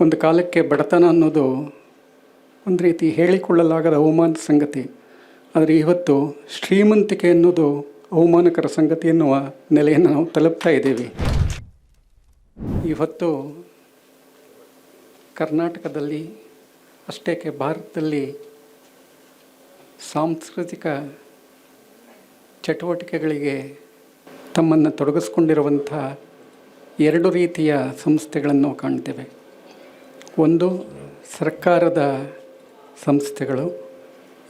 ಒಂದು ಕಾಲಕ್ಕೆ ಬಡತನ ಅನ್ನೋದು ಒಂದು ರೀತಿ ಹೇಳಿಕೊಳ್ಳಲಾಗದ ಅವಮಾನ ಸಂಗತಿ. ಆದರೆ ಇವತ್ತು ಶ್ರೀಮಂತಿಕೆ ಅನ್ನೋದು ಅವಮಾನಕರ ಸಂಗತಿ ಎನ್ನುವ ನೆಲೆಯನ್ನು ನಾವು ತಲುಪ್ತಾ ಇದ್ದೀವಿ. ಇವತ್ತು ಕರ್ನಾಟಕದಲ್ಲಿ, ಅಷ್ಟೇಕೆ ಭಾರತದಲ್ಲಿ ಸಾಂಸ್ಕೃತಿಕ ಚಟುವಟಿಕೆಗಳಿಗೆ ತಮ್ಮನ್ನು ತೊಡಗಿಸ್ಕೊಂಡಿರುವಂಥ ಎರಡು ರೀತಿಯ ಸಂಸ್ಥೆಗಳನ್ನು ಕಾಣ್ತೇವೆ. ಒಂದು ಸರ್ಕಾರದ ಸಂಸ್ಥೆಗಳು,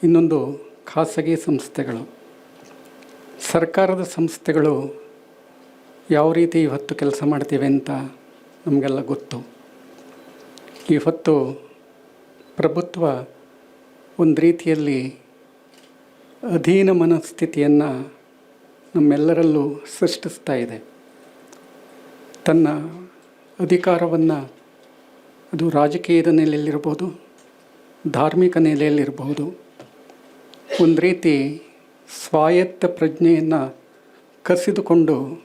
ಇನ್ನೊಂದು ಖಾಸಗಿ ಸಂಸ್ಥೆಗಳು. ಸರ್ಕಾರದ ಸಂಸ್ಥೆಗಳು ಯಾವ ರೀತಿ ಇವತ್ತು ಕೆಲಸ ಮಾಡ್ತೀವಿ ಅಂತ ನಮಗೆಲ್ಲ ಗೊತ್ತು. ಇವತ್ತು ಪ್ರಭುತ್ವ ಒಂದು ರೀತಿಯಲ್ಲಿ ಅಧೀನ ಮನಸ್ಥಿತಿಯನ್ನು ನಮ್ಮೆಲ್ಲರಲ್ಲೂ ಸೃಷ್ಟಿಸ್ತಾ ಇದೆ. ತನ್ನ ಅಧಿಕಾರವನ್ನು ಅದು ರಾಜಕೀಯದ ನೆಲೆಯಲ್ಲಿರ್ಬೋದು ಧಾರ್ಮಿಕ ನೆಲೆಯಲ್ಲಿರಬಹುದು. ಒಂದು ರೀತಿ ಸ್ವಾಯತ್ತ ಪ್ರಜ್ಞೆಯನ್ನು ಕಸಿದುಕೊಂಡು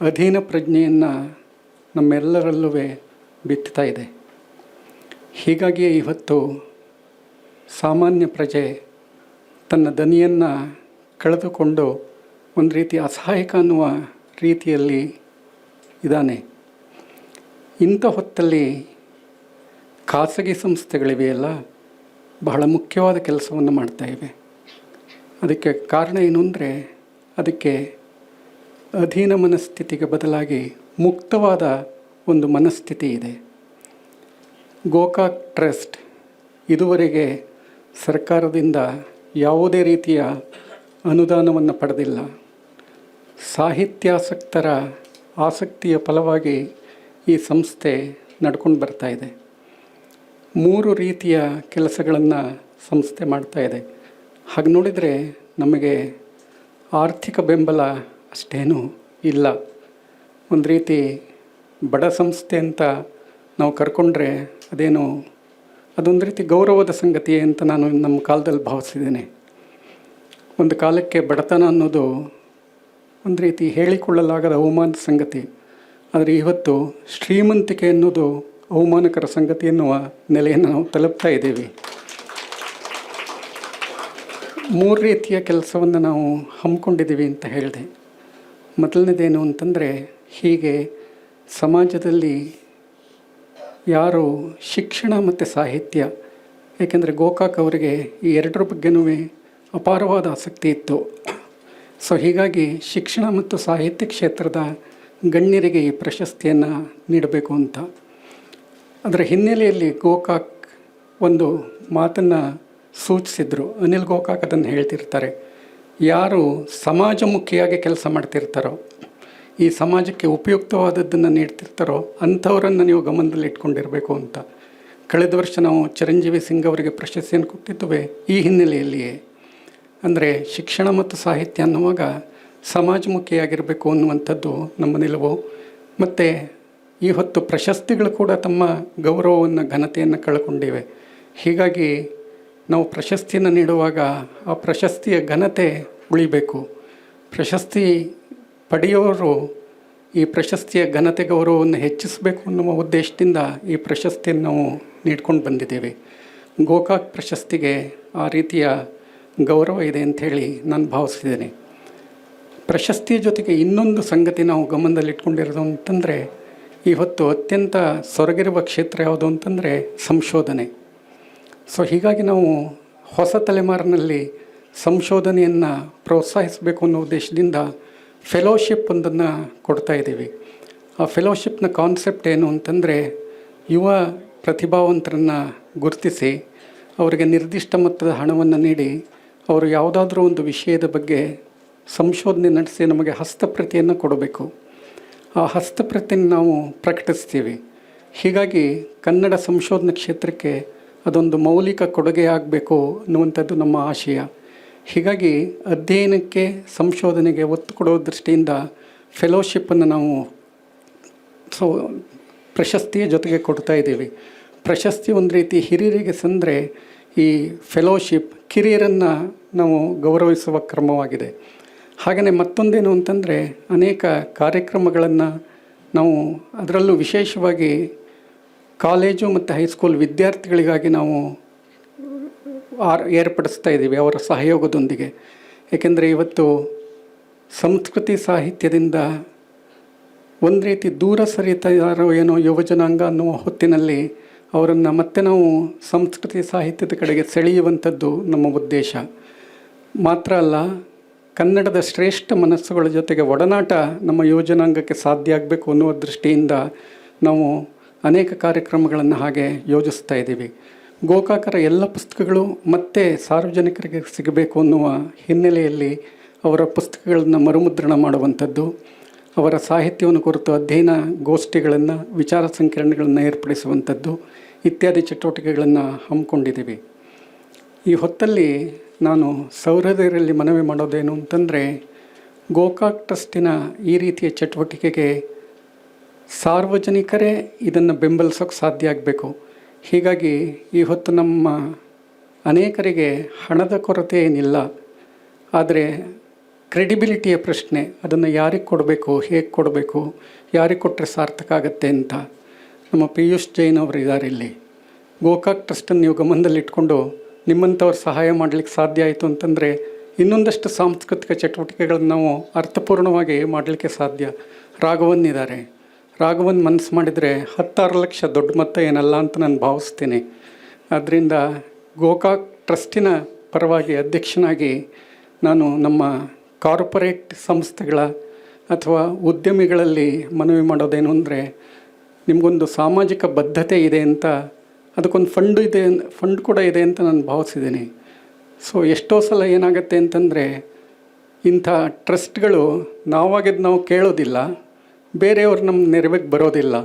ಅಧೀನ ಪ್ರಜ್ಞೆಯನ್ನು ನಮ್ಮೆಲ್ಲರಲ್ಲೂ ಬಿತ್ತುತ್ತಾ ಇದೆ. ಹೀಗಾಗಿಯೇ ಇವತ್ತು ಸಾಮಾನ್ಯ ಪ್ರಜೆ ತನ್ನ ದನಿಯನ್ನು ಕಳೆದುಕೊಂಡು ಒಂದು ರೀತಿ ಅಸಹಾಯಕ ಅನ್ನುವ ರೀತಿಯಲ್ಲಿ ಇದ್ದಾನೆ. ಇಂಥ ಹೊತ್ತಲ್ಲಿ ಖಾಸಗಿ ಸಂಸ್ಥೆಗಳಿವೆಯಲ್ಲ, ಬಹಳ ಮುಖ್ಯವಾದ ಕೆಲಸವನ್ನು ಮಾಡ್ತಾ ಇವೆ. ಅದಕ್ಕೆ ಕಾರಣ ಏನು ಅಂದರೆ, ಅದಕ್ಕೆ ಅಧೀನ ಮನಸ್ಥಿತಿಗೆ ಬದಲಾಗಿ ಮುಕ್ತವಾದ ಒಂದು ಮನಸ್ಥಿತಿ ಇದೆ. ಗೋಕಾಕ್ ಟ್ರಸ್ಟ್ ಇದುವರೆಗೆ ಸರ್ಕಾರದಿಂದ ಯಾವುದೇ ರೀತಿಯ ಅನುದಾನವನ್ನು ಪಡೆದಿಲ್ಲ. ಸಾಹಿತ್ಯಾಸಕ್ತರ ಆಸಕ್ತಿಯ ಫಲವಾಗಿ ಈ ಸಂಸ್ಥೆ ನಡ್ಕೊಂಡು ಬರ್ತಾ ಇದೆ. ಮೂರು ರೀತಿಯ ಕೆಲಸಗಳನ್ನು ಸಂಸ್ಥೆ ಮಾಡ್ತಾ ಇದೆ. ಹಾಗೆ ನೋಡಿದರೆ ನಮಗೆ ಆರ್ಥಿಕ ಬೆಂಬಲ ಅಷ್ಟೇನೂ ಇಲ್ಲ. ಒಂದು ರೀತಿ ಬಡ ಸಂಸ್ಥೆ ಅಂತ ನಾವು ಕರ್ಕೊಂಡ್ರೆ ಅದೇನು ಅದೊಂದು ರೀತಿ ಗೌರವದ ಸಂಗತಿ ಅಂತ ನಾನು ನಮ್ಮ ಕಾಲದಲ್ಲಿ ಭಾವಿಸಿದ್ದೇನೆ. ಒಂದು ಕಾಲಕ್ಕೆ ಬಡತನ ಅನ್ನೋದು ಒಂದು ರೀತಿ ಹೇಳಿಕೊಳ್ಳಲಾಗದ ಅವಮಾನದ ಸಂಗತಿ. ಆದರೆ ಇವತ್ತು ಶ್ರೀಮಂತಿಕೆ ಅನ್ನೋದು ಅವಮಾನಕರ ಸಂಗತಿ ಎನ್ನುವ ನೆಲೆಯನ್ನು ನಾವು ತಲುಪ್ತಾ ಇದ್ದೀವಿ. ಮೂರು ರೀತಿಯ ಕೆಲಸವನ್ನು ನಾವು ಹಮ್ಮಿಕೊಂಡಿದ್ದೀವಿ ಅಂತ ಹೇಳಿದೆ. ಮೊದಲನೇದೇನು ಅಂತಂದರೆ, ಹೀಗೆ ಸಮಾಜದಲ್ಲಿ ಯಾರು ಶಿಕ್ಷಣ ಮತ್ತು ಸಾಹಿತ್ಯ, ಏಕೆಂದರೆ ಗೋಕಾಕ್ ಅವರಿಗೆ ಈ ಎರಡರ ಬಗ್ಗೆನೂ ಅಪಾರವಾದ ಆಸಕ್ತಿ ಇತ್ತು. ಸೊ ಹೀಗಾಗಿ ಶಿಕ್ಷಣ ಮತ್ತು ಸಾಹಿತ್ಯ ಕ್ಷೇತ್ರದ ಗಣ್ಯರಿಗೆ ಈ ಪ್ರಶಸ್ತಿಯನ್ನು ನೀಡಬೇಕು ಅಂತ ಅದರ ಹಿನ್ನೆಲೆಯಲ್ಲಿ ಗೋಕಾಕ್ ಒಂದು ಮಾತನ್ನು ಸೂಚಿಸಿದರು. ಅನಿಲ್ ಗೋಕಾಕ್ ಅದನ್ನು ಹೇಳ್ತಿರ್ತಾರೆ. ಯಾರು ಸಮಾಜಮುಖಿಯಾಗಿ ಕೆಲಸ ಮಾಡ್ತಿರ್ತಾರೋ, ಈ ಸಮಾಜಕ್ಕೆ ಉಪಯುಕ್ತವಾದದ್ದನ್ನು ನೀಡ್ತಿರ್ತಾರೋ, ಅಂಥವರನ್ನು ನೀವು ಗಮನದಲ್ಲಿ ಇಟ್ಕೊಂಡಿರಬೇಕು ಅಂತ. ಕಳೆದ ವರ್ಷ ನಾವು ಚಿರಂಜೀವಿ ಸಿಂಗ್ ಅವರಿಗೆ ಪ್ರಶಸ್ತಿಯನ್ನು ಕೊಟ್ಟಿದ್ದುವೆ ಈ ಹಿನ್ನೆಲೆಯಲ್ಲಿಯೇ. ಅಂದರೆ ಶಿಕ್ಷಣ ಮತ್ತು ಸಾಹಿತ್ಯ ಅನ್ನುವಾಗ ಸಮಾಜಮುಖಿಯಾಗಿರಬೇಕು ಅನ್ನುವಂಥದ್ದು ನಮ್ಮ ನಿಲುವು. ಮತ್ತು ಈ ಹೊತ್ತು ಪ್ರಶಸ್ತಿಗಳು ಕೂಡ ತಮ್ಮ ಗೌರವವನ್ನು, ಘನತೆಯನ್ನು ಕಳ್ಕೊಂಡಿವೆ. ಹೀಗಾಗಿ ನಾವು ಪ್ರಶಸ್ತಿಯನ್ನು ನೀಡುವಾಗ ಆ ಪ್ರಶಸ್ತಿಯ ಘನತೆ ಉಳಿಬೇಕು. ಪ್ರಶಸ್ತಿ ಪಡೆಯೋರು ಈ ಪ್ರಶಸ್ತಿಯ ಘನತೆ ಗೌರವವನ್ನು ಹೆಚ್ಚಿಸಬೇಕು ಅನ್ನುವ ಉದ್ದೇಶದಿಂದ ಈ ಪ್ರಶಸ್ತಿಯನ್ನು ನಾವು ನೀಡ್ಕೊಂಡು ಬಂದಿದ್ದೇವೆ. ಗೋಕಾಕ್ ಪ್ರಶಸ್ತಿಗೆ ಆ ರೀತಿಯ ಗೌರವ ಇದೆ ಅಂಥೇಳಿ ನಾನು ಭಾವಿಸಿದ್ದೇನೆ. ಪ್ರಶಸ್ತಿಯ ಜೊತೆಗೆ ಇನ್ನೊಂದು ಸಂಗತಿ ನಾವು ಗಮನದಲ್ಲಿಟ್ಕೊಂಡಿರೋದು ಅಂತಂದರೆ ಇವತ್ತು ಅತ್ಯಂತ ಸೊರಗಿರುವ ಕ್ಷೇತ್ರ ಯಾವುದು ಅಂತಂದರೆ ಸಂಶೋಧನೆ. ಸೊ ಹೀಗಾಗಿ ನಾವು ಹೊಸ ತಲೆಮಾರಿನಲ್ಲಿ ಸಂಶೋಧನೆಯನ್ನು ಪ್ರೋತ್ಸಾಹಿಸಬೇಕು ಅನ್ನೋ ಉದ್ದೇಶದಿಂದ ಫೆಲೋಶಿಪ್ ಒಂದನ್ನು ಕೊಡ್ತಾ ಇದ್ದೀವಿ. ಆ ಫೆಲೋಶಿಪ್ನ ಕಾನ್ಸೆಪ್ಟ್ ಏನು ಅಂತಂದರೆ ಯುವ ಪ್ರತಿಭಾವಂತರನ್ನು ಗುರುತಿಸಿ ಅವರಿಗೆ ನಿರ್ದಿಷ್ಟ ಮೊತ್ತದ ಹಣವನ್ನು ನೀಡಿ ಅವರು ಯಾವುದಾದ್ರೂ ಒಂದು ವಿಷಯದ ಬಗ್ಗೆ ಸಂಶೋಧನೆ ನಡೆಸಿ ನಮಗೆ ಹಸ್ತಪ್ರತಿಯನ್ನು ಕೊಡಬೇಕು. ಆ ಹಸ್ತಪ್ರತಿಯನ್ನು ನಾವು ಪ್ರಕಟಿಸ್ತೀವಿ. ಹೀಗಾಗಿ ಕನ್ನಡ ಸಂಶೋಧನಾ ಕ್ಷೇತ್ರಕ್ಕೆ ಅದೊಂದು ಮೌಲಿಕ ಕೊಡುಗೆ ಆಗಬೇಕು ಅನ್ನುವಂಥದ್ದು ನಮ್ಮ ಆಶಯ. ಹೀಗಾಗಿ ಅಧ್ಯಯನಕ್ಕೆ, ಸಂಶೋಧನೆಗೆ ಒತ್ತು ಕೊಡೋ ದೃಷ್ಟಿಯಿಂದ ಫೆಲೋಶಿಪ್ಪನ್ನು ನಾವು ಸೊ, ಪ್ರಶಸ್ತಿಯ ಜೊತೆಗೆ ಕೊಡ್ತಾ ಇದ್ದೀವಿ. ಪ್ರಶಸ್ತಿ ಒಂದು ರೀತಿ ಹಿರಿಯರಿಗೆ ಸಂದರೆ ಈ ಫೆಲೋಶಿಪ್ ಕಿರಿಯರನ್ನು ನಾವು ಗೌರವಿಸುವ ಕ್ರಮವಾಗಿದೆ. ಹಾಗೆಯೇ ಮತ್ತೊಂದೇನು ಅಂತಂದರೆ ಅನೇಕ ಕಾರ್ಯಕ್ರಮಗಳನ್ನು ನಾವು ಅದರಲ್ಲೂ ವಿಶೇಷವಾಗಿ ಕಾಲೇಜು ಮತ್ತು ಹೈಸ್ಕೂಲ್ ವಿದ್ಯಾರ್ಥಿಗಳಿಗಾಗಿ ನಾವು ಆರ್ ಏರ್ಪಡಿಸ್ತಾ ಇದ್ದೀವಿ ಅವರ ಸಹಯೋಗದೊಂದಿಗೆ. ಏಕೆಂದರೆ ಇವತ್ತು ಸಂಸ್ಕೃತಿ ಸಾಹಿತ್ಯದಿಂದ ಒಂದು ರೀತಿ ದೂರ ಸರಿತಾರೋ ಏನೋ ಯುವಜನಾಂಗ ಅನ್ನುವ ಹೊತ್ತಿನಲ್ಲಿ ಅವರನ್ನು ಮತ್ತೆ ನಾವು ಸಂಸ್ಕೃತಿ ಸಾಹಿತ್ಯದ ಕಡೆಗೆ ಸೆಳೆಯುವಂಥದ್ದು ನಮ್ಮ ಉದ್ದೇಶ. ಮಾತ್ರ ಅಲ್ಲ ಕನ್ನಡದ ಶ್ರೇಷ್ಠ ಮನಸ್ಸುಗಳ ಜೊತೆಗೆ ಒಡನಾಟ ನಮ್ಮ ಯೋಜನಾಂಗಕ್ಕೆ ಸಾಧ್ಯ ಆಗಬೇಕು ಅನ್ನುವ ದೃಷ್ಟಿಯಿಂದ ನಾವು ಅನೇಕ ಕಾರ್ಯಕ್ರಮಗಳನ್ನು ಹಾಗೆ ಯೋಜಿಸ್ತಾ ಇದ್ದೀವಿ. ಗೋಕಾಕರ ಎಲ್ಲ ಪುಸ್ತಕಗಳು ಮತ್ತೆ ಸಾರ್ವಜನಿಕರಿಗೆ ಸಿಗಬೇಕು ಅನ್ನುವ ಹಿನ್ನೆಲೆಯಲ್ಲಿ ಅವರ ಪುಸ್ತಕಗಳನ್ನು ಮರುಮುದ್ರಣ ಮಾಡುವಂಥದ್ದು, ಅವರ ಸಾಹಿತ್ಯವನ್ನು ಕುರಿತು ಅಧ್ಯಯನ ಗೋಷ್ಠಿಗಳನ್ನು, ವಿಚಾರ ಸಂಕಿರಣಗಳನ್ನು ಏರ್ಪಡಿಸುವಂಥದ್ದು ಇತ್ಯಾದಿ ಚಟುವಟಿಕೆಗಳನ್ನು ಹಮ್ಮಿಕೊಂಡಿದ್ದೀವಿ. ಈ ಹೊತ್ತಲ್ಲಿ ನಾನು ಸೌಹೃದಯರಲ್ಲಿ ಮನವಿ ಮಾಡೋದೇನು ಅಂತಂದರೆ, ಗೋಕಾಕ್ ಟ್ರಸ್ಟಿನ ಈ ರೀತಿಯ ಚಟುವಟಿಕೆಗೆ ಸಾರ್ವಜನಿಕರೇ ಇದನ್ನು ಬೆಂಬಲಿಸೋಕ್ಕೆ ಸಾಧ್ಯ ಆಗಬೇಕು. ಹೀಗಾಗಿ ಈ ಹೊತ್ತು ನಮ್ಮ ಅನೇಕರಿಗೆ ಹಣದ ಕೊರತೆ ಏನಿಲ್ಲ, ಆದರೆ ಕ್ರೆಡಿಬಿಲಿಟಿಯ ಪ್ರಶ್ನೆ, ಅದನ್ನು ಯಾರಿಗೆ ಕೊಡಬೇಕು, ಹೇಗೆ ಕೊಡಬೇಕು, ಯಾರಿಗೆ ಕೊಟ್ಟರೆ ಸಾರ್ಥಕ ಆಗುತ್ತೆ ಅಂತ. ನಮ್ಮ ಪಿಯೂಷ್ ಜೈನ್ ಅವರು ಇದ್ದಾರೆ ಇಲ್ಲಿ. ಗೋಕಾಕ್ ಟ್ರಸ್ಟನ್ನು ನೀವು ಗಮನದಲ್ಲಿಟ್ಕೊಂಡು ನಿಮ್ಮಂಥವ್ರು ಸಹಾಯ ಮಾಡಲಿಕ್ಕೆ ಸಾಧ್ಯ ಆಯಿತು ಅಂತಂದರೆ ಇನ್ನೊಂದಷ್ಟು ಸಾಂಸ್ಕೃತಿಕ ಚಟುವಟಿಕೆಗಳನ್ನು ನಾವು ಅರ್ಥಪೂರ್ಣವಾಗಿ ಮಾಡಲಿಕ್ಕೆ ಸಾಧ್ಯ. ರಾಘವನ್ ಇದ್ದಾರೆ ರಾಘವನ್ ಮನಸ್ಸು ಮಾಡಿದರೆ ಹತ್ತಾರು ಲಕ್ಷ ದೊಡ್ಡ ಮೊತ್ತ ಏನಲ್ಲ ಅಂತ ನಾನು ಭಾವಿಸ್ತೀನಿ. ಆದ್ದರಿಂದ ಗೋಕಾಕ್ ಟ್ರಸ್ಟಿನ ಪರವಾಗಿ ಅಧ್ಯಕ್ಷನಾಗಿ ನಾನು ನಮ್ಮ ಕಾರ್ಪೊರೇಟ್ ಸಂಸ್ಥೆಗಳ ಅಥವಾ ಉದ್ಯಮಿಗಳಲ್ಲಿ ಮನವಿ ಮಾಡೋದೇನು ಅಂದರೆ ನಿಮಗೊಂದು ಸಾಮಾಜಿಕ ಬದ್ಧತೆ ಇದೆ ಅಂತ ಅದಕ್ಕೊಂದು ಫಂಡ್ ಇದೆ ಫಂಡ್ ಕೂಡ ಇದೆ ಅಂತ ನಾನು ಭಾವಿಸಿದ್ದೀನಿ. ಸೊ ಎಷ್ಟೋ ಸಲ ಏನಾಗುತ್ತೆ ಅಂತಂದರೆ, ಇಂಥ ಟ್ರಸ್ಟ್ಗಳು ನಾವಾಗಿದ್ದು ನಾವು ಕೇಳೋದಿಲ್ಲ, ಬೇರೆಯವ್ರು ನಮ್ಮ ನೆರವಿಗೆ ಬರೋದಿಲ್ಲ.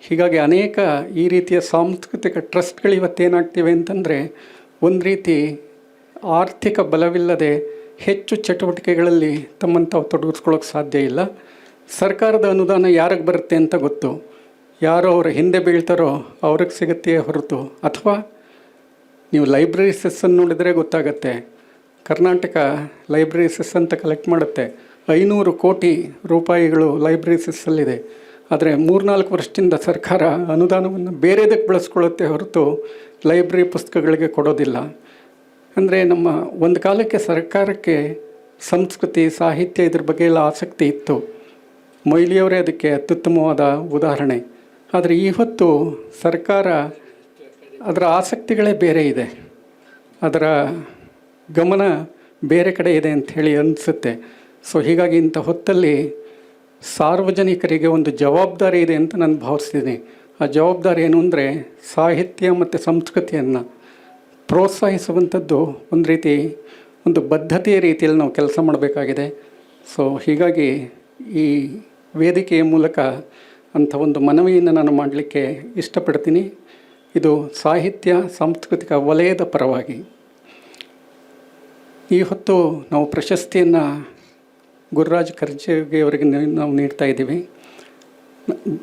ಹೀಗಾಗಿ ಅನೇಕ ಈ ರೀತಿಯ ಸಾಂಸ್ಕೃತಿಕ ಟ್ರಸ್ಟ್ಗಳು ಇವತ್ತೇನಾಗ್ತಿವೆ ಅಂತಂದರೆ, ಒಂದು ರೀತಿ ಆರ್ಥಿಕ ಬಲವಿಲ್ಲದೆ ಹೆಚ್ಚು ಚಟುವಟಿಕೆಗಳಲ್ಲಿ ತಮ್ಮನ್ನು ತಾವು ತೊಡಗಿಸ್ಕೊಳ್ಳೋಕೆ ಸಾಧ್ಯ ಇಲ್ಲ. ಸರ್ಕಾರದ ಅನುದಾನ ಯಾರಿಗೆ ಬರುತ್ತೆ ಅಂತ ಗೊತ್ತು. ಯಾರು ಅವರು ಹಿಂದೆ ಬೀಳ್ತಾರೋ ಅವ್ರಿಗೆ ಸಿಗುತ್ತೆ ಹೊರತು. ಅಥವಾ ನೀವು ಲೈಬ್ರರಿ ಸೆಸ್ಸನ್ನು ನೋಡಿದರೆ ಗೊತ್ತಾಗತ್ತೆ. ಕರ್ನಾಟಕ ಲೈಬ್ರರಿ ಸೆಸ್ ಅಂತ ಕಲೆಕ್ಟ್ ಮಾಡುತ್ತೆ. ಐನೂರು ಕೋಟಿ ರೂಪಾಯಿಗಳು ಲೈಬ್ರರಿ ಸೆಸ್ಸಲ್ಲಿದೆ ಆದರೆ ಮೂರ್ನಾಲ್ಕು ವರ್ಷದಿಂದ ಸರ್ಕಾರ ಅನುದಾನವನ್ನು ಬೇರೆದಕ್ಕೆ ಬಳಸ್ಕೊಳ್ಳುತ್ತೆ ಹೊರತು ಲೈಬ್ರರಿ ಪುಸ್ತಕಗಳಿಗೆ ಕೊಡೋದಿಲ್ಲ. ಅಂದರೆ ನಮ್ಮ ಒಂದು ಕಾಲಕ್ಕೆ ಸರ್ಕಾರಕ್ಕೆ ಸಂಸ್ಕೃತಿ, ಸಾಹಿತ್ಯ ಇದ್ರ ಬಗ್ಗೆ ಎಲ್ಲ ಆಸಕ್ತಿ ಇತ್ತು. ಮೊಯ್ಲಿಯವರೇ ಅದಕ್ಕೆ ಅತ್ಯುತ್ತಮವಾದ ಉದಾಹರಣೆ. ಆದರೆ ಈ ಹೊತ್ತು ಸರ್ಕಾರ ಅದರ ಆಸಕ್ತಿಗಳೇ ಬೇರೆ ಇದೆ. ಅದರ ಗಮನ ಬೇರೆ ಕಡೆ ಇದೆ ಅಂತ ಹೇಳಿ ಅನಿಸುತ್ತೆ. ಸೊ ಹೀಗಾಗಿ ಇಂಥ ಹೊತ್ತಲ್ಲಿ ಸಾರ್ವಜನಿಕರಿಗೆ ಒಂದು ಜವಾಬ್ದಾರಿ ಇದೆ ಅಂತ ನಾನು ಭಾವಿಸ್ತೀನಿ. ಆ ಜವಾಬ್ದಾರಿ ಏನು ಅಂದರೆ ಸಾಹಿತ್ಯ ಮತ್ತು ಸಂಸ್ಕೃತಿಯನ್ನು ಪ್ರೋತ್ಸಾಹಿಸುವಂಥದ್ದು ಒಂದು ರೀತಿ, ಒಂದು ಬದ್ಧತೆಯ ರೀತಿಯಲ್ಲಿ ನಾವು ಕೆಲಸ ಮಾಡಬೇಕಾಗಿದೆ. ಸೊ ಹೀಗಾಗಿ ಈ ವೇದಿಕೆಯ ಮೂಲಕ ಅಂಥ ಒಂದು ಮನವಿಯನ್ನು ನಾನು ಮಾಡಲಿಕ್ಕೆ ಇಷ್ಟಪಡ್ತೀನಿ. ಇದು ಸಾಹಿತ್ಯ, ಸಾಂಸ್ಕೃತಿಕ ವಲಯದ ಪರವಾಗಿ. ಈ ಹೊತ್ತು ನಾವು ಪ್ರಶಸ್ತಿಯನ್ನು ಗುರುರಾಜ್ ಅವರಿಗೆ ನಾವು ನೀಡ್ತಾ ಇದ್ದೀವಿ.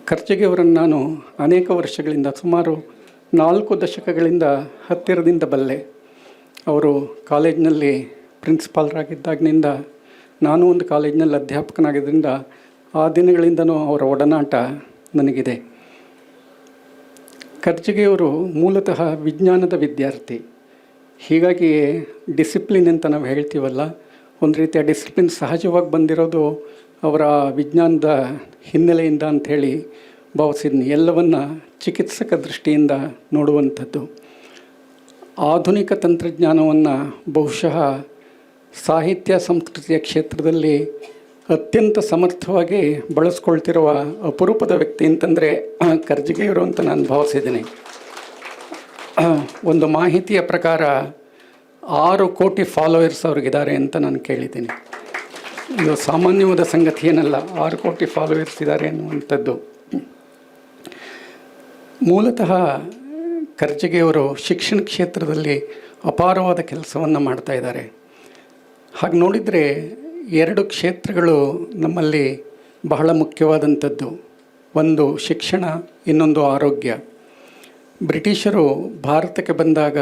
ಖರ್ಜೆಗೆಯವರನ್ನು ನಾನು ಅನೇಕ ವರ್ಷಗಳಿಂದ, ಸುಮಾರು ನಾಲ್ಕು ದಶಕಗಳಿಂದ ಹತ್ತಿರದಿಂದ ಬಲ್ಲೆ ಅವರು ಕಾಲೇಜಿನಲ್ಲಿ ಪ್ರಿನ್ಸಿಪಾಲ್ರಾಗಿದ್ದಾಗಿನಿಂದ, ನಾನು ಒಂದು ಕಾಲೇಜಿನಲ್ಲಿ ಅಧ್ಯಾಪಕನಾಗಿದ್ದರಿಂದ ಆ ದಿನಗಳಿಂದನೂ ಅವರ ಒಡನಾಟ ನನಗಿದೆ. ಖರ್ಜಿಗೆಯವರು ಮೂಲತಃ ವಿಜ್ಞಾನದ ವಿದ್ಯಾರ್ಥಿ. ಹೀಗಾಗಿ ಡಿಸಿಪ್ಲಿನ್ ಅಂತ ನಾವು ಹೇಳ್ತೀವಲ್ಲ, ಒಂದು ರೀತಿಯ ಡಿಸಿಪ್ಲಿನ್ ಸಹಜವಾಗಿ ಬಂದಿರೋದು ಅವರ ವಿಜ್ಞಾನದ ಹಿನ್ನೆಲೆಯಿಂದ ಅಂಥೇಳಿ ಭಾವಿಸಿದ್ನಿ ಎಲ್ಲವನ್ನು ಚಿಕಿತ್ಸಕ ದೃಷ್ಟಿಯಿಂದ ನೋಡುವಂಥದ್ದು. ಆಧುನಿಕ ತಂತ್ರಜ್ಞಾನವನ್ನು ಬಹುಶಃ ಸಾಹಿತ್ಯ, ಸಂಸ್ಕೃತಿಯ ಕ್ಷೇತ್ರದಲ್ಲಿ ಅತ್ಯಂತ ಸಮರ್ಥವಾಗಿ ಬಳಸ್ಕೊಳ್ತಿರುವ ಅಪರೂಪದ ವ್ಯಕ್ತಿ ಅಂತಂದರೆ ಕರ್ಜಿಗೆಯವರು ಅಂತ ನಾನು ಭಾವಿಸಿದ್ದೀನಿ. ಒಂದು ಮಾಹಿತಿಯ ಪ್ರಕಾರ ಆರು ಕೋಟಿ ಫಾಲೋವರ್ಸ್ ಅವ್ರಿಗಿದ್ದಾರೆ ಅಂತ ನಾನು ಕೇಳಿದ್ದೀನಿ. ಇದು ಸಾಮಾನ್ಯವಾದ ಸಂಗತಿ ಏನಲ್ಲ, ಆರು ಕೋಟಿ ಫಾಲೋವರ್ಸ್ ಇದ್ದಾರೆ ಅನ್ನುವಂಥದ್ದು. ಮೂಲತಃ ಖರ್ಜಿಗೆಯವರು ಶಿಕ್ಷಣ ಕ್ಷೇತ್ರದಲ್ಲಿ ಅಪಾರವಾದ ಕೆಲಸವನ್ನು ಮಾಡ್ತಾ ಇದ್ದಾರೆ. ಹಾಗೆ ನೋಡಿದರೆ ಎರಡು ಕ್ಷೇತ್ರಗಳು ನಮ್ಮಲ್ಲಿ ಬಹಳ ಮುಖ್ಯವಾದಂಥದ್ದು. ಒಂದು ಶಿಕ್ಷಣ, ಇನ್ನೊಂದು ಆರೋಗ್ಯ. ಬ್ರಿಟಿಷರು ಭಾರತಕ್ಕೆ ಬಂದಾಗ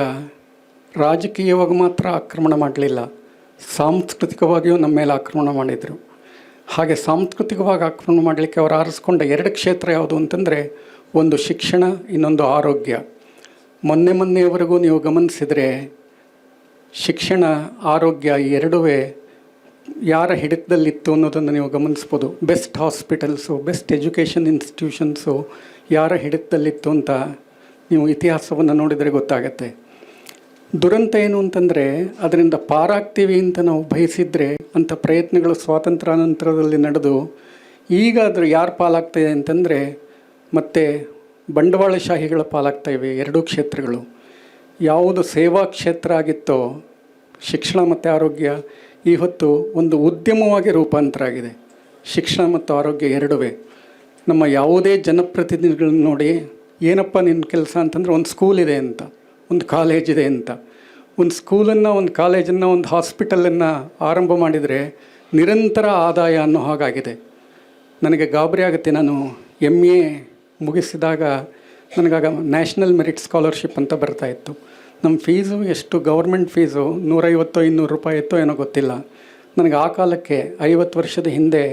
ರಾಜಕೀಯವಾಗಿ ಮಾತ್ರ ಆಕ್ರಮಣ ಮಾಡಲಿಲ್ಲ. ಸಾಂಸ್ಕೃತಿಕವಾಗಿಯೂ ನಮ್ಮ ಮೇಲೆ ಆಕ್ರಮಣ ಮಾಡಿದರು. ಹಾಗೆ ಸಾಂಸ್ಕೃತಿಕವಾಗಿ ಆಕ್ರಮಣ ಮಾಡಲಿಕ್ಕೆ ಅವರು ಆರಿಸ್ಕೊಂಡ ಎರಡು ಕ್ಷೇತ್ರ ಯಾವುದು ಅಂತಂದರೆ ಒಂದು ಶಿಕ್ಷಣ, ಇನ್ನೊಂದು ಆರೋಗ್ಯ. ಮೊನ್ನೆ ಮೊನ್ನೆಯವರೆಗೂ ನೀವು ಗಮನಿಸಿದರೆ ಶಿಕ್ಷಣ, ಆರೋಗ್ಯ ಈ ಎರಡೂ ಯಾರ ಹಿಡಿತದಲ್ಲಿತ್ತು ಅನ್ನೋದನ್ನು ನೀವು ಗಮನಿಸ್ಬೋದು. Best hospitals best education institutions ಯಾರ ಹಿಡಿತದಲ್ಲಿತ್ತು ಅಂತ ನೀವು ಇತಿಹಾಸವನ್ನು ನೋಡಿದರೆ ಗೊತ್ತಾಗತ್ತೆ. ದುರಂತ ಏನು ಅಂತಂದರೆ, ಅದರಿಂದ ಪಾರಾಗ್ತೀವಿ ಅಂತ ನಾವು ಬಯಸಿದರೆ, ಅಂಥ ಪ್ರಯತ್ನಗಳು ಸ್ವಾತಂತ್ರ್ಯಾನಂತರದಲ್ಲಿ ನಡೆದು ಈಗ ಅದ್ರ ಯಾರು ಪಾಲಾಗ್ತಾಯಿದೆ ಅಂತಂದರೆ, ಮತ್ತೆ ಬಂಡವಾಳಶಾಹಿಗಳ ಪಾಲಾಗ್ತಾಯಿವೆ ಎರಡೂ ಕ್ಷೇತ್ರಗಳು. ಯಾವುದು ಸೇವಾ ಕ್ಷೇತ್ರ ಆಗಿತ್ತೋ, ಶಿಕ್ಷಣ ಮತ್ತು ಆರೋಗ್ಯ ಇವತ್ತು ಒಂದು ಉದ್ಯಮವಾಗಿ ರೂಪಾಂತರ ಆಗಿದೆ ಶಿಕ್ಷಣ ಮತ್ತು ಆರೋಗ್ಯ ಎರಡುವೇ. ನಮ್ಮ ಯಾವುದೇ ಜನಪ್ರತಿನಿಧಿಗಳನ್ನ ನೋಡಿ, ಏನಪ್ಪ ನಿನ್ನ ಕೆಲಸ? ಅಂತಂದರೆ ಒಂದು ಸ್ಕೂಲ್ ಇದೆ ಅಂತ, ಒಂದು ಕಾಲೇಜ್ ಇದೆ ಅಂತ. ಒಂದು ಸ್ಕೂಲನ್ನು ಒಂದು ಕಾಲೇಜನ್ನು ಒಂದು ಹಾಸ್ಪಿಟಲನ್ನು ಆರಂಭ ಮಾಡಿದರೆ ನಿರಂತರ ಆದಾಯ ಅನ್ನೋ ಹಾಗಾಗಿದೆ. ನನಗೆ ಗಾಬರಿ ಆಗುತ್ತೆ. ನಾನು ಎಂ ಎ ಮುಗಿಸಿದಾಗ ನನಗಾಗ ನ್ಯಾಷನಲ್ ಮೆರಿಟ್ ಸ್ಕಾಲರ್ಶಿಪ್ ಅಂತ ಬರ್ತಾ ಇತ್ತು. ನಮ್ಮ ಫೀಸು ಎಷ್ಟು? ಗೌರ್ಮೆಂಟ್ ಫೀಸು ನೂರೈವತ್ತೋ ಇನ್ನೂರು ರೂಪಾಯಿ ಇತ್ತೋ ಏನೋ ಗೊತ್ತಿಲ್ಲ. ನನಗೆ ಆ ಕಾಲಕ್ಕೆ ಐವತ್ತು ವರ್ಷದ ಹಿಂದೆ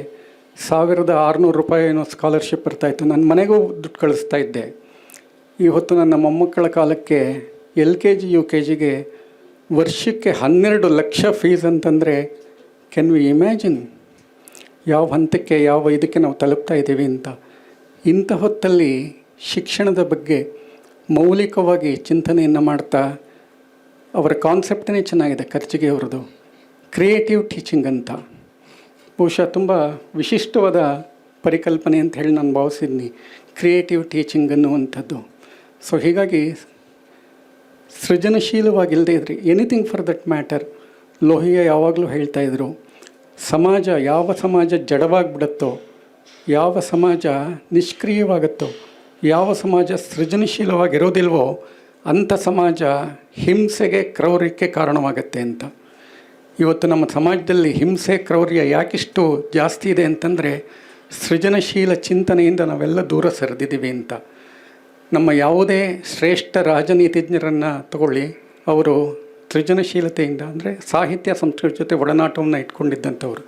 ಸಾವಿರದ ಆರುನೂರು ರೂಪಾಯಿ ಏನೋ ಸ್ಕಾಲರ್ಶಿಪ್ ಬರ್ತಾಯಿತ್ತು ನನ್ನ ಮನೆಗೂ ದುಡ್ಡು ಕಳಿಸ್ತಾ ಇದ್ದೆ. ಇವತ್ತು ನನ್ನ ಮೊಮ್ಮಕ್ಕಳ ಕಾಲಕ್ಕೆ L K G, U K ಜಿಗೆ ವರ್ಷಕ್ಕೆ ಹನ್ನೆರಡು ಲಕ್ಷ ಫೀಸ್ ಅಂತಂದರೆ ಕೆನ್ ವಿ ಇಮ್ಯಾಜಿನ್ ಯಾವ ಹಂತಕ್ಕೆ, ಯಾವ ಇದಕ್ಕೆ ನಾವು ತಲುಪ್ತಾ ಇದ್ದೀವಿ ಅಂತ. ಇಂಥ ಹೊತ್ತಲ್ಲಿ ಶಿಕ್ಷಣದ ಬಗ್ಗೆ ಮೌಲಿಕವಾಗಿ ಚಿಂತನೆಯನ್ನು ಮಾಡ್ತಾ ಅವರ ಕಾನ್ಸೆಪ್ಟೇ ಚೆನ್ನಾಗಿದೆ ಖರ್ಚಿಗೆ ಅವ್ರದ್ದು. ಕ್ರಿಯೇಟಿವ್ ಟೀಚಿಂಗ್ ಅಂತ. ಬಹುಶಃ ತುಂಬ ವಿಶಿಷ್ಟವಾದ ಪರಿಕಲ್ಪನೆ ಅಂತ ಹೇಳಿ ನಾನು ಭಾವಿಸಿದ್ನಿ. ಕ್ರಿಯೇಟಿವ್ ಟೀಚಿಂಗ್ ಅನ್ನುವಂಥದ್ದು. ಸೊ ಹೀಗಾಗಿ ಸೃಜನಶೀಲವಾಗಿಲ್ಲದೆ ಇದ್ರಿ. Anything for that matter Lohia ಯಾವಾಗಲೂ ಹೇಳ್ತಾ ಇದ್ರು, ಸಮಾಜ ಯಾವ ಸಮಾಜ ಜಡವಾಗಿಬಿಡುತ್ತೋ, ಯಾವ ಸಮಾಜ ನಿಷ್ಕ್ರಿಯವಾಗುತ್ತೋ ಯಾವ ಸಮಾಜ ಸೃಜನಶೀಲವಾಗಿರೋದಿಲ್ವೋ ಅಂಥ ಸಮಾಜ ಹಿಂಸೆಗೆ ಕ್ರೌರ್ಯಕ್ಕೆ ಕಾರಣವಾಗುತ್ತೆ ಅಂತ. ಇವತ್ತು ನಮ್ಮ ಸಮಾಜದಲ್ಲಿ ಹಿಂಸೆ, ಕ್ರೌರ್ಯ ಯಾಕಿಷ್ಟು ಜಾಸ್ತಿ ಇದೆ ಅಂತಂದರೆ ಸೃಜನಶೀಲ ಚಿಂತನೆಯಿಂದ ನಾವೆಲ್ಲ ದೂರ ಸರಿದಿದ್ದೀವಿ ಅಂತ. ನಮ್ಮ ಯಾವುದೇ ಶ್ರೇಷ್ಠ ರಾಜನೀತಿಜ್ಞರನ್ನು ತಗೊಳ್ಳಿ. ಅವರು ಸೃಜನಶೀಲತೆಯಿಂದ ಅಂದರೆ ಸಾಹಿತ್ಯ ಸಂಸ್ಕೃತಿ ಜೊತೆ ಒಡನಾಟವನ್ನು ಇಟ್ಕೊಂಡಿದ್ದಂಥವ್ರು.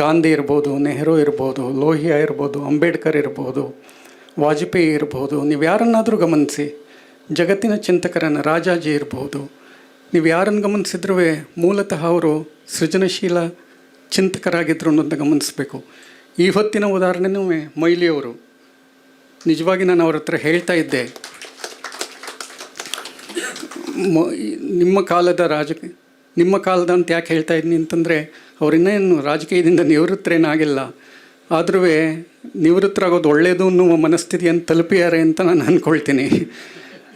ಗಾಂಧಿ ಇರ್ಬೋದು, ನೆಹರು ಇರ್ಬೋದು, ಲೋಹಿಯಾ ಇರ್ಬೋದು, ಅಂಬೇಡ್ಕರ್ ಇರ್ಬೋದು ವಾಜಪೇಯಿ ಇರಬಹುದು ನೀವು ಯಾರನ್ನಾದರೂ ಗಮನಿಸಿ, ಜಗತ್ತಿನ ಚಿಂತಕರನ್ನು ರಾಜಾಜಿ ಇರಬಹುದು ನೀವು ಯಾರನ್ನು ಗಮನಿಸಿದ್ರೂ ಮೂಲತಃ ಅವರು ಸೃಜನಶೀಲ ಚಿಂತಕರಾಗಿದ್ದರು ಅನ್ನೋದನ್ನ ಗಮನಿಸಬೇಕು. ಈ ಹೊತ್ತಿನ ಉದಾಹರಣೆನೂ ಮೈಲಿಯವರು. ನಿಜವಾಗಿ ನಾನು ಅವ್ರ ಹತ್ರ ಹೇಳ್ತಾ ಇದ್ದೆ. ನಿಮ್ಮ ಕಾಲದ ರಾಜ, ನಿಮ್ಮ ಕಾಲದ ಅಂತ ಯಾಕೆ ಹೇಳ್ತಾ ಇದ್ದೀನಿ ಅಂತಂದರೆ ಅವರಿನ್ನೇನು ರಾಜಕೀಯದಿಂದ ನಿವೃತ್ತರೇನಾಗಿಲ್ಲ. ಆದ್ರೂ ನಿವೃತ್ತರಾಗೋದು ಒಳ್ಳೆಯದು ಅನ್ನುವ ಮನಸ್ಥಿತಿಯನ್ನು ತಲುಪಿದ್ದಾರೆ ಅಂತ ನಾನು ಅಂದ್ಕೊಳ್ತೀನಿ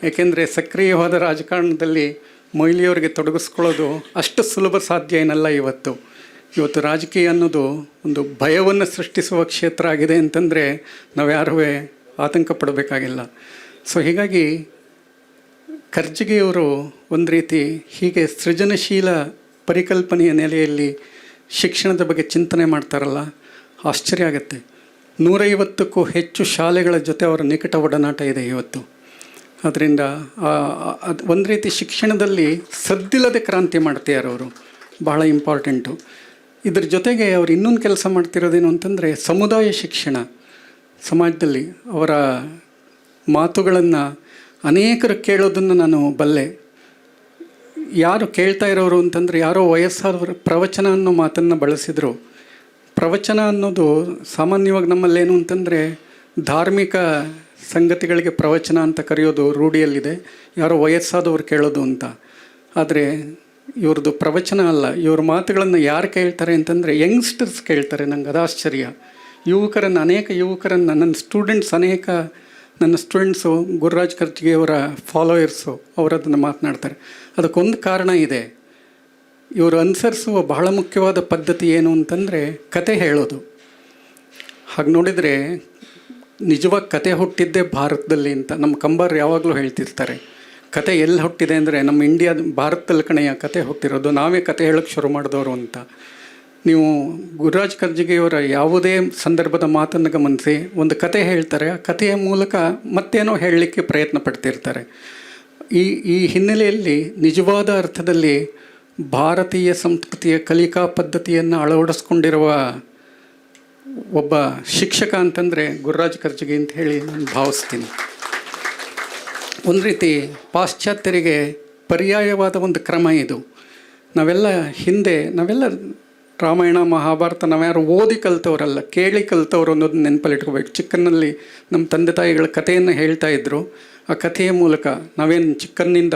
ಏಕೆಂದರೆ ಸಕ್ರಿಯವಾದ ರಾಜಕಾರಣದಲ್ಲಿ ಮೊಯ್ಲಿಯವರಿಗೆ ತೊಡಗಿಸ್ಕೊಳ್ಳೋದು ಅಷ್ಟು ಸುಲಭ ಸಾಧ್ಯ ಏನಲ್ಲ ಇವತ್ತು. ಇವತ್ತು ರಾಜಕೀಯ ಅನ್ನೋದು ಒಂದು ಭಯವನ್ನು ಸೃಷ್ಟಿಸುವ ಕ್ಷೇತ್ರ ಆಗಿದೆ ಅಂತಂದರೆ ನಾವು ಯಾರೂ ಆತಂಕ ಪಡಬೇಕಾಗಿಲ್ಲ ಸೊ ಹೀಗಾಗಿ ಖರ್ಜಿಗೆಯವರು ಒಂದು ರೀತಿ ಹೀಗೆ ಸೃಜನಶೀಲ ಪರಿಕಲ್ಪನೆಯ ನೆಲೆಯಲ್ಲಿ ಶಿಕ್ಷಣದ ಬಗ್ಗೆ ಚಿಂತನೆ ಮಾಡ್ತಾರಲ್ಲ ಆಶ್ಚರ್ಯ ಆಗುತ್ತೆ. ನೂರೈವತ್ತಕ್ಕೂ ಹೆಚ್ಚು ಶಾಲೆಗಳ ಜೊತೆ ಅವರ ನಿಕಟ ಒಡನಾಟ ಇದೆ ಇವತ್ತು. ಅದರಿಂದ ಅದು ಒಂದು ರೀತಿ ಶಿಕ್ಷಣದಲ್ಲಿ ಸದ್ದಿಲ್ಲದೆ ಕ್ರಾಂತಿ ಮಾಡ್ತಿದ್ದಾರೆ ಅವರು ಬಹಳ ಇಂಪಾರ್ಟೆಂಟು. ಇದ್ರ ಜೊತೆಗೆ ಅವ್ರು ಇನ್ನೊಂದು ಕೆಲಸ ಮಾಡ್ತಿರೋದೇನು ಅಂತಂದರೆ ಸಮುದಾಯ ಶಿಕ್ಷಣ. ಸಮಾಜದಲ್ಲಿ ಅವರ ಮಾತುಗಳನ್ನು ಅನೇಕರು ಕೇಳೋದನ್ನು ನಾನು ಬಲ್ಲೆ. ಯಾರು ಕೇಳ್ತಾ ಇರೋರು ಅಂತಂದರೆ ಯಾರೋ ವಯಸ್ಸಾದವರು ಪ್ರವಚನ ಅನ್ನೋ ಮಾತನ್ನು ಬಳಸಿದರು. ಪ್ರವಚನ ಅನ್ನೋದು ಸಾಮಾನ್ಯವಾಗಿ ನಮ್ಮಲ್ಲೇನು ಅಂತಂದರೆ ಧಾರ್ಮಿಕ ಸಂಗತಿಗಳಿಗೆ ಪ್ರವಚನ ಅಂತ ಕರೆಯೋದು ರೂಢಿಯಲ್ಲಿದೆ. ಯಾರೋ ವಯಸ್ಸಾದವ್ರು ಕೇಳೋದು ಅಂತ. ಆದರೆ ಇವ್ರದ್ದು ಪ್ರವಚನ ಅಲ್ಲ. ಇವ್ರ ಮಾತುಗಳನ್ನು ಯಾರು ಕೇಳ್ತಾರೆ ಅಂತಂದರೆ ಯಂಗ್ಸ್ಟರ್ಸ್ ಕೇಳ್ತಾರೆ. ನಂಗೆ ಅದು ಆಶ್ಚರ್ಯ. ಯುವಕರನ್ನು, ಅನೇಕ ಯುವಕರನ್ನು, ನನ್ನ ಸ್ಟೂಡೆಂಟ್ಸ್, ಅನೇಕ ನನ್ನ ಸ್ಟೂಡೆಂಟ್ಸು, ಗುರುರಾಜ್ ಖರ್ಜಿಗೆಯವರ ಫಾಲೋಯರ್ಸು, ಅವರದನ್ನು ಮಾತನಾಡ್ತಾರೆ. ಅದಕ್ಕೊಂದು ಕಾರಣ ಇದೆ. ಇವರು ಅನುಸರಿಸುವ ಬಹಳ ಮುಖ್ಯವಾದ ಪದ್ಧತಿ ಏನು ಅಂತಂದರೆ ಕತೆ ಹೇಳೋದು. ಹಾಗೆ ನೋಡಿದರೆ ನಿಜವಾಗಿ ಕತೆ ಹುಟ್ಟಿದ್ದೇ ಭಾರತದಲ್ಲಿ ಅಂತ ನಮ್ಮ ಕಂಬಾರ್ ಯಾವಾಗಲೂ ಹೇಳ್ತಿರ್ತಾರೆ. ಕತೆ ಎಲ್ಲಿ ಹುಟ್ಟಿದೆ ಅಂದರೆ ನಮ್ಮ ಇಂಡಿಯಾದ ಭಾರತದಲ್ಲಿ ಕಣೆಯ ಕತೆ ಹುಟ್ಟಿರೋದು. ನಾವೇ ಕತೆ ಹೇಳೋಕ್ಕೆ ಶುರು ಮಾಡಿದವರು ಅಂತ. ನೀವು ಗುರುರಾಜ್ ಕರ್ಜಿಗೆಯವರ ಯಾವುದೇ ಸಂದರ್ಭದ ಮಾತನ್ನು ಗಮನಿಸಿ, ಒಂದು ಕತೆ ಹೇಳ್ತಾರೆ. ಆ ಕಥೆಯ ಮೂಲಕ ಮತ್ತೇನೋ ಹೇಳಲಿಕ್ಕೆ ಪ್ರಯತ್ನ ಪಡ್ತಿರ್ತಾರೆ. ಈ ಈ ಹಿನ್ನೆಲೆಯಲ್ಲಿ ನಿಜವಾದ ಅರ್ಥದಲ್ಲಿ ಭಾರತೀಯ ಸಂಸ್ಕೃತಿಯ ಕಲಿಕಾ ಪದ್ಧತಿಯನ್ನು ಅಳವಡಿಸ್ಕೊಂಡಿರುವ ಒಬ್ಬ ಶಿಕ್ಷಕ ಅಂತಂದರೆ ಗುರುರಾಜ್ ಕರ್ಜಗಿ ಅಂತ ಹೇಳಿ ನಾನು ಭಾವಿಸ್ತೀನಿ. ಒಂದು ರೀತಿ ಪಾಶ್ಚಾತ್ಯರಿಗೆ ಪರ್ಯಾಯವಾದ ಒಂದು ಕ್ರಮ ಇದು. ನಾವೆಲ್ಲ ಹಿಂದೆ, ನಾವೆಲ್ಲ ರಾಮಾಯಣ, ಮಹಾಭಾರತ, ನಾವ್ಯಾರು ಓದಿ ಕಲಿತವರಲ್ಲ, ಕೇಳಿ ಕಲ್ತವ್ರು ಅನ್ನೋದು ನೆನಪಲ್ಲಿಟ್ಕೋಬೇಕು. ಚಿಕ್ಕನಲ್ಲಿ ನಮ್ಮ ತಂದೆ ತಾಯಿಗಳ ಕಥೆಯನ್ನು ಹೇಳ್ತಾ ಇದ್ದರು ಆ ಕಥೆಯ ಮೂಲಕ ನಾವೇನು ಚಿಕ್ಕನ್ನಿಂದ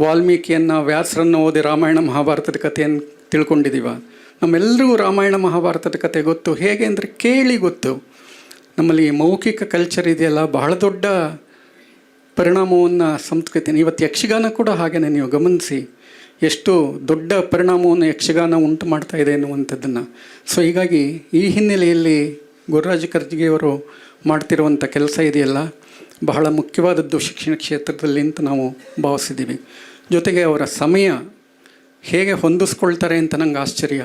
ವಾಲ್ಮೀಕಿಯನ್ನು ವ್ಯಾಸರನ್ನು ಓದಿ ರಾಮಾಯಣ ಮಹಾಭಾರತದ ಕಥೆಯನ್ನು ತಿಳ್ಕೊಂಡಿದ್ದೀವ ನಮ್ಮೆಲ್ಲರಿಗೂ ರಾಮಾಯಣ ಮಹಾಭಾರತದ ಕಥೆ ಗೊತ್ತು. ಹೇಗೆ ಅಂದರೆ ಕೇಳಿ ಗೊತ್ತು. ನಮ್ಮಲ್ಲಿ ಮೌಖಿಕ ಕಲ್ಚರ್ ಇದೆಯಲ್ಲ, ಬಹಳ ದೊಡ್ಡ ಪರಿಣಾಮವನ್ನು ಸಂಸ್ಕೃತಿ ಇವತ್ತು ಯಕ್ಷಗಾನ ಕೂಡ ಹಾಗೆಯೇ ನೀವು ಗಮನಿಸಿ. ಎಷ್ಟು ದೊಡ್ಡ ಪರಿಣಾಮವನ್ನು ಯಕ್ಷಗಾನ ಉಂಟು ಮಾಡ್ತಾ ಇದೆ ಎನ್ನುವಂಥದ್ದನ್ನು. ಸೊ ಹೀಗಾಗಿ ಈ ಹಿನ್ನೆಲೆಯಲ್ಲಿ ಗುರುರಾಜ ಕರ್ಜಿಗೆಯವರು ಮಾಡ್ತಿರುವಂಥ ಕೆಲಸ ಇದೆಯಲ್ಲ ಬಹಳ ಮುಖ್ಯವಾದದ್ದು ಶಿಕ್ಷಣ ಕ್ಷೇತ್ರದಲ್ಲಿ ಅಂತ ನಾವು ಭಾವಿಸಿದ್ದೀವಿ. ಜೊತೆಗೆ ಅವರ ಸಮಯ ಹೇಗೆ ಹೊಂದಿಸ್ಕೊಳ್ತಾರೆ ಅಂತ ನಂಗೆ ಆಶ್ಚರ್ಯ.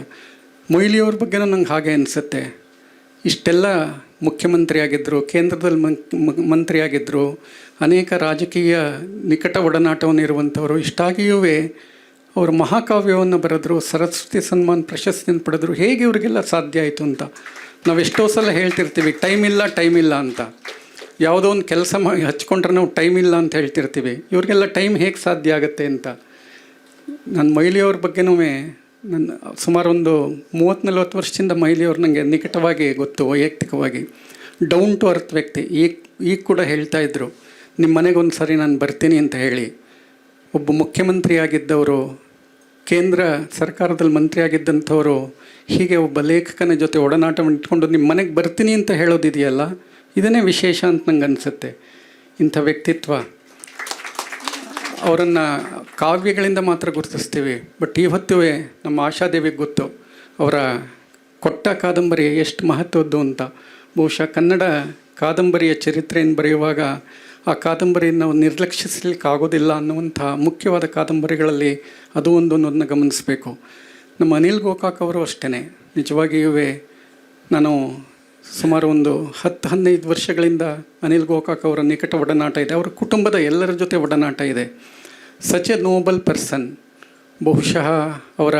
ಮೊಯ್ಲಿಯವ್ರ ಬಗ್ಗೆ ನಂಗೆ ಹಾಗೆ ಅನಿಸುತ್ತೆ. ಇಷ್ಟೆಲ್ಲ ಮುಖ್ಯಮಂತ್ರಿಯಾಗಿದ್ದರು ಕೇಂದ್ರದಲ್ಲಿ ಮಂತ್ರಿಯಾಗಿದ್ದರು ಅನೇಕ ರಾಜಕೀಯ ನಿಕಟ ಒಡನಾಟವನ್ನು ಇರುವಂಥವರು ಇಷ್ಟಾಗಿಯೂ ಅವರು ಮಹಾಕಾವ್ಯವನ್ನು ಬರೆದ್ರು, ಸರಸ್ವತಿ ಸನ್ಮಾನ್ ಪ್ರಶಸ್ತಿಯನ್ನು ಪಡೆದ್ರು, ಹೇಗೆ ಇವರಿಗೆಲ್ಲ ಸಾಧ್ಯ ಆಯಿತು ಅಂತ. ನಾವು ಎಷ್ಟೋ ಸಲ ಹೇಳ್ತಿರ್ತೀವಿ, ಟೈಮ್ ಇಲ್ಲ ಟೈಮ್ ಇಲ್ಲ ಅಂತ. ಯಾವುದೋ ಒಂದು ಕೆಲಸ ಹಚ್ಕೊಂಡ್ರೆ ನಾವು ಟೈಮ್ ಇಲ್ಲ ಅಂತ ಹೇಳ್ತಿರ್ತೀವಿ. ಇವ್ರಿಗೆಲ್ಲ ಟೈಮ್ ಹೇಗೆ ಸಾಧ್ಯ ಆಗುತ್ತೆ ಅಂತ. ನನ್ನ ಮೈಲಿಯವ್ರ ಬಗ್ಗೆನೂ ನನ್ನ ಸುಮಾರು ಒಂದು ಮೂವತ್ತು ನಲ್ವತ್ತು ವರ್ಷದಿಂದ ಮೈಲಿಯವ್ರು ನನಗೆ ನಿಕಟವಾಗಿ ಗೊತ್ತು, ವೈಯಕ್ತಿಕವಾಗಿ. ಡೌನ್ ಟು ಅರ್ತ್ ವ್ಯಕ್ತಿ. ಈಗ ಈಗ ಕೂಡ ಹೇಳ್ತಾ ಇದ್ದರು ನಿಮ್ಮ ಮನೆಗೆ ಒಂದು ಸರಿ ನಾನು ಬರ್ತೀನಿ ಅಂತ ಹೇಳಿ. ಒಬ್ಬ ಮುಖ್ಯಮಂತ್ರಿ ಆಗಿದ್ದವರು ಕೇಂದ್ರ ಸರ್ಕಾರದಲ್ಲಿ ಮಂತ್ರಿ ಆಗಿದ್ದಂಥವರು ಹೀಗೆ ಒಬ್ಬ ಲೇಖಕನ ಜೊತೆ ಒಡನಾಟವನ್ನು ಇಟ್ಕೊಂಡು ನಿಮ್ಮ ಮನೆಗೆ ಬರ್ತೀನಿ ಅಂತ ಹೇಳೋದಿದೆಯಲ್ಲ ಇದನ್ನೇ ವಿಶೇಷ ಅಂತ ನಂಗೆ ಅನಿಸುತ್ತೆ. ಇಂಥ ವ್ಯಕ್ತಿತ್ವ. ಅವರನ್ನು ಕಾವ್ಯಗಳಿಂದ ಮಾತ್ರ ಗುರುತಿಸ್ತೀವಿ, ಬಟ್ ಇವತ್ತೂ ನಮ್ಮ ಆಶಾದೇವಿಗೆ ಗೊತ್ತು, ಅವರ ಕೊಟ್ಟ ಕಾದಂಬರಿ ಎಷ್ಟು ಮಹತ್ವದ್ದು ಅಂತ. ಬಹುಶಃ ಕನ್ನಡ ಕಾದಂಬರಿಯ ಚರಿತ್ರೆಯನ್ನು ಬರೆಯುವಾಗ ಆ ಕಾದಂಬರಿಯನ್ನು ನಿರ್ಲಕ್ಷಿಸಲಿಕ್ಕೆ ಆಗೋದಿಲ್ಲ ಅನ್ನುವಂಥ ಮುಖ್ಯವಾದ ಕಾದಂಬರಿಗಳಲ್ಲಿ ಅದು ಒಂದು ಅನ್ನೋದನ್ನ ಗಮನಿಸಬೇಕು. ನಮ್ಮ ಅನಿಲ್ ಗೋಕಾಕ್ ಅವರು ಅಷ್ಟೇ ನಿಜವಾಗಿಯೂ ನಾನು ಸುಮಾರು ಒಂದು ಹತ್ತು, ಹದಿನೈದು ವರ್ಷಗಳಿಂದ ಅನಿಲ್ ಗೋಕಾಕ್ ಅವರ ನಿಕಟ ಒಡನಾಟ ಇದೆ. ಅವರ ಕುಟುಂಬದ ಎಲ್ಲರ ಜೊತೆ ಒಡನಾಟ ಇದೆ. ಸಚ್ ಎ ನೋಬಲ್ ಪರ್ಸನ್ ಬಹುಶಃ ಅವರ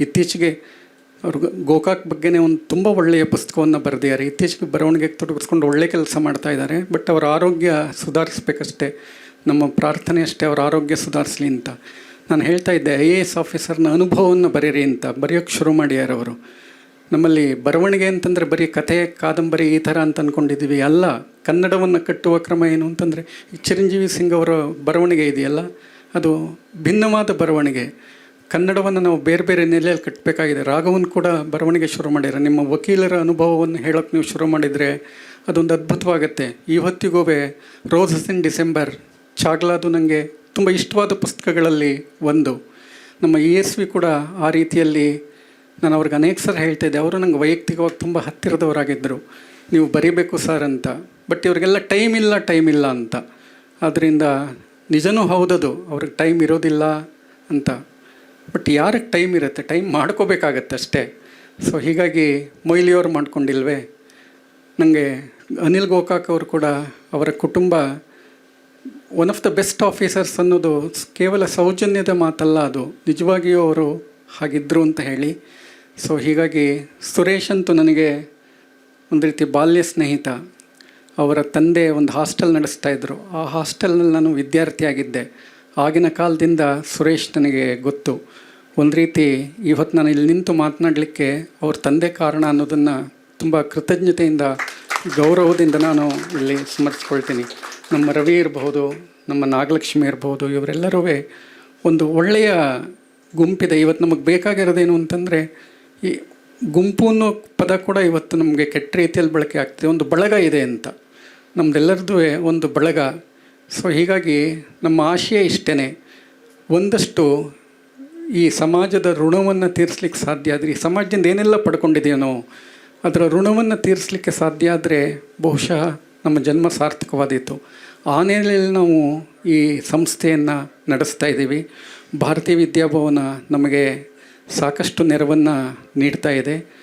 ಇತ್ತೀಚೆಗೆ ಅವರು ಗೋಕಾಕ್ ಬಗ್ಗೆನೇ ಒಂದು ತುಂಬ ಒಳ್ಳೆಯ ಪುಸ್ತಕವನ್ನು ಬರೆದಿದ್ದಾರೆ. ಇತ್ತೀಚೆಗೆ ಬರವಣಿಗೆಗೆ ತೊಡಗಿಸ್ಕೊಂಡು ಒಳ್ಳೆ ಕೆಲಸ ಮಾಡ್ತಾ ಇದ್ದಾರೆ. ಬಟ್ ಅವರ ಆರೋಗ್ಯ ಸುಧಾರಿಸ್ಬೇಕಷ್ಟೇ. ನಮ್ಮ ಪ್ರಾರ್ಥನೆ ಅಷ್ಟೇ, ಅವರ ಆರೋಗ್ಯ ಸುಧಾರಿಸಲಿ ಅಂತ. ನಾನು ಹೇಳ್ತಾ ಇದ್ದೆ, ಐ ಎ ಎಸ್ ಆಫೀಸರ್ನ ಅನುಭವವನ್ನು ಬರೀರಿ ಅಂತ. ಬರೆಯೋಕ್ಕೆ ಶುರು ಮಾಡ್ಯಾರ ಅವರು. ನಮ್ಮಲ್ಲಿ ಬರವಣಿಗೆ ಅಂತಂದರೆ ಬರೀ ಕಥೆ, ಕಾದಂಬರಿ ಈ ಥರ ಅಂತ ಅಂದ್ಕೊಂಡಿದ್ದೀವಿ ಅಲ್ಲ, ಕನ್ನಡವನ್ನು ಕಟ್ಟುವ ಕ್ರಮ ಏನು ಅಂತಂದರೆ ಚಿರಂಜೀವಿ ಸಿಂಗ್ ಅವರ ಬರವಣಿಗೆ ಇದೆಯಲ್ಲ, ಅದು ಭಿನ್ನವಾದ ಬರವಣಿಗೆ. ಕನ್ನಡವನ್ನು ನಾವು ಬೇರೆ ಬೇರೆ ನೆಲೆಯಲ್ಲಿ ಕಟ್ಟಬೇಕಾಗಿದೆ. ರಾಗವನ್ನು ಕೂಡ ಬರವಣಿಗೆ ಶುರು ಮಾಡಿದರೆ ನಿಮ್ಮ ವಕೀಲರ ಅನುಭವವನ್ನು ಹೇಳೋಕ್ಕೆ ನೀವು ಶುರು ಮಾಡಿದರೆ ಅದೊಂದು ಅದ್ಭುತವಾಗುತ್ತೆ. ಇವತ್ತಿಗೂ ರೋಸಸ್ ಇನ್ ಡಿಸೆಂಬರ್, ಚಾಗ್ಲಾದು ನನಗೆ ತುಂಬ ಇಷ್ಟವಾದ ಪುಸ್ತಕಗಳಲ್ಲಿ ಒಂದು. ನಮ್ಮ ಇ ಎಸ್ ವಿ ಕೂಡ ಆ ರೀತಿಯಲ್ಲಿ ನಾನು ಅವ್ರಿಗೆ ಅನೇಕ ಸಲ ಹೇಳ್ತಿದ್ದೆ ಅವರು ನಂಗೆ ವೈಯಕ್ತಿಕವಾಗಿ ತುಂಬ ಹತ್ತಿರದವರಾಗಿದ್ದರು. ನೀವು ಬರೀಬೇಕು ಸರ್ ಅಂತ. ಬಟ್ ಇವರಿಗೆಲ್ಲ ಟೈಮ್ ಇಲ್ಲ ಟೈಮ್ ಇಲ್ಲ ಅಂತ. ಆದ್ದರಿಂದ ನಿಜನೂ ಹೌದದು, ಅವ್ರಿಗೆ ಟೈಮ್ ಇರೋದಿಲ್ಲ ಅಂತ. ಬಟ್ ಯಾರಿಗೆ ಟೈಮ್ ಇರುತ್ತೆ? ಟೈಮ್ ಮಾಡ್ಕೋಬೇಕಾಗತ್ತೆ ಅಷ್ಟೇ. ಸೊ ಹೀಗಾಗಿ ಮೊಯ್ಲಿಯವ್ರು ಮಾಡ್ಕೊಂಡಿಲ್ವೇ? ನನಗೆ ಅನಿಲ್ ಗೋಕಾಕ್ ಅವರು ಕೂಡ ಅವರ ಕುಟುಂಬ one of the best officers ಅನ್ನೋದು ಕೇವಲ ಸೌಜನ್ಯದ ಮಾತಲ್ಲ ಅದು. ನಿಜವಾಗಿಯೂ ಅವರು ಹಾಗಿದ್ದರು ಅಂತ ಹೇಳಿ. ಸೊ ಹೀಗಾಗಿ ಸುರೇಶ್ ಅಂತೂ ನನಗೆ ಒಂದು ರೀತಿ ಬಾಲ್ಯ ಸ್ನೇಹಿತ. ಅವರ ತಂದೆ ಒಂದು ಹಾಸ್ಟೆಲ್ ನಡೆಸ್ತಾ ಇದ್ದರು ಆ ಹಾಸ್ಟೆಲ್ನಲ್ಲಿ ನಾನು ವಿದ್ಯಾರ್ಥಿಯಾಗಿದ್ದೆ. ಆಗಿನ ಕಾಲದಿಂದ ಸುರೇಶ್ ನನಗೆ ಗೊತ್ತು. ಒಂದು ರೀತಿ ಇವತ್ತು ನಾನು ಇಲ್ಲಿ ನಿಂತು ಮಾತನಾಡಲಿಕ್ಕೆ ಅವ್ರ ತಂದೆ ಕಾರಣ ಅನ್ನೋದನ್ನು ತುಂಬ ಕೃತಜ್ಞತೆಯಿಂದ, ಗೌರವದಿಂದ ನಾನು ಇಲ್ಲಿ ಸ್ಮರಿಸ್ಕೊಳ್ತೀನಿ. ನಮ್ಮ ರವಿ ಇರಬಹುದು, ನಮ್ಮ ನಾಗಲಕ್ಷ್ಮಿ ಇರಬಹುದು ಇವರೆಲ್ಲರೂ ಒಂದು ಒಳ್ಳೆಯ ಗುಂಪಿದೆ. ಇವತ್ತು ನಮಗೆ ಬೇಕಾಗಿರೋದೇನು ಅಂತಂದರೆ ಈ ಗುಂಪು ಅನ್ನೋ ಪದ ಕೂಡ ಇವತ್ತು ನಮಗೆ ಕೆಟ್ಟ ರೀತಿಯಲ್ಲಿ ಬಳಕೆ ಆಗ್ತಿದೆ. ಒಂದು ಬಳಗ ಇದೆ ಅಂತ. ನಮ್ಮದೆಲ್ಲರದ್ದು ಒಂದು ಬಳಗ. ಸೊ ಹೀಗಾಗಿ ನಮ್ಮ ಆಶಯ ಇಷ್ಟೇ ಒಂದಷ್ಟು ಈ ಸಮಾಜದ ಋಣವನ್ನು ತೀರಿಸ್ಲಿಕ್ಕೆ ಸಾಧ್ಯ ಆದರೆ, ಈ ಸಮಾಜದಿಂದ ಏನೆಲ್ಲ ಪಡ್ಕೊಂಡಿದೆಯೋ ನಾವು ಅದರ ಋಣವನ್ನು ತೀರಿಸಲಿಕ್ಕೆ ಸಾಧ್ಯ ಆದರೆ ಬಹುಶಃ ನಮ್ಮ ಜನ್ಮ ಸಾರ್ಥಕವಾದೀತು. ಆ ನೆಲೆಯಲ್ಲಿ ನಾವು ಈ ಸಂಸ್ಥೆಯನ್ನು ನಡೆಸ್ತಾ ಇದ್ದೀವಿ. ಭಾರತೀಯ ವಿದ್ಯಾಭವನ ನಮಗೆ ಸಾಕಷ್ಟು ನೆರವನ್ನು ನೀಡ್ತಾ ಇದೆ.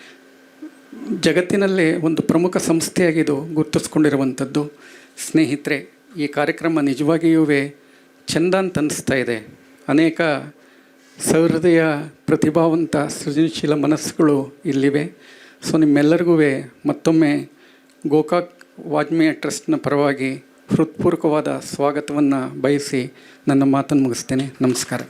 ಜಗತ್ತಿನಲ್ಲೇ ಒಂದು ಪ್ರಮುಖ ಸಂಸ್ಥೆಯಾಗಿದು ಗುರುತಿಸ್ಕೊಂಡಿರುವಂಥದ್ದು. ಸ್ನೇಹಿತರೆ, ಈ ಕಾರ್ಯಕ್ರಮ ನಿಜವಾಗಿಯೂ ಚೆಂದ ಅಂತ ಅನ್ನಿಸ್ತಾ ಇದೆ. ಅನೇಕ ಸಹೃದಯ, ಪ್ರತಿಭಾವಂತ, ಸೃಜನಶೀಲ ಮನಸ್ಸುಗಳು ಇಲ್ಲಿವೆ. ಸೊ ನಿಮ್ಮೆಲ್ಲರಿಗೂ ಮತ್ತೊಮ್ಮೆ ಗೋಕಾಕ್ ವಾಜ್ಮೇಯ ಟ್ರಸ್ಟ್ನ ಪರವಾಗಿ ಹೃತ್ಪೂರ್ವಕವಾದ ಸ್ವಾಗತವನ್ನು ಬಯಸಿ ನನ್ನ ಮಾತನ್ನು ಮುಗಿಸ್ತೇನೆ. ನಮಸ್ಕಾರ.